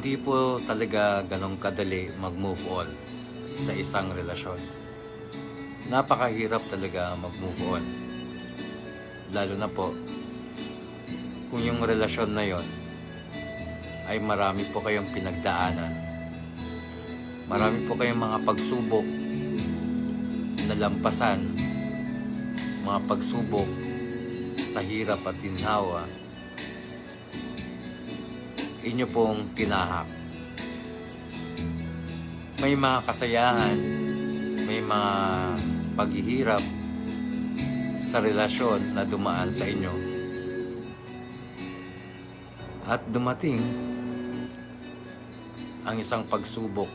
Hindi po talaga ganong kadali mag-move on sa isang relasyon. Napakahirap talaga mag-move on. Lalo na po kung yung relasyon na yon ay marami po kayong pinagdaanan. Marami po kayong mga pagsubok na lampasan, mga pagsubok sa hirap at ginhawa, inyo pong tinahak. May mga kasayahan, may mga paghihirap sa relasyon na dumaan sa inyo. At dumating ang isang pagsubok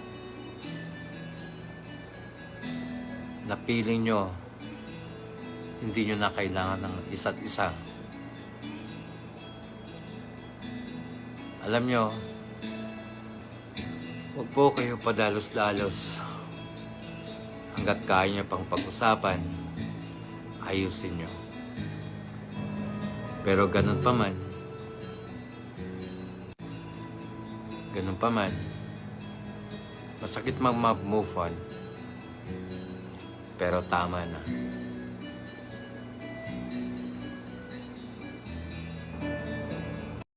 na piling nyo hindi nyo na kailangan ng isa't isa. Alam nyo, huwag po kayo padalos-dalos. Hanggat kaya nyo pang pag-usapan, ayusin nyo. Pero ganun pa man, ganun pa man, masakit mag-move on. Pero tama na.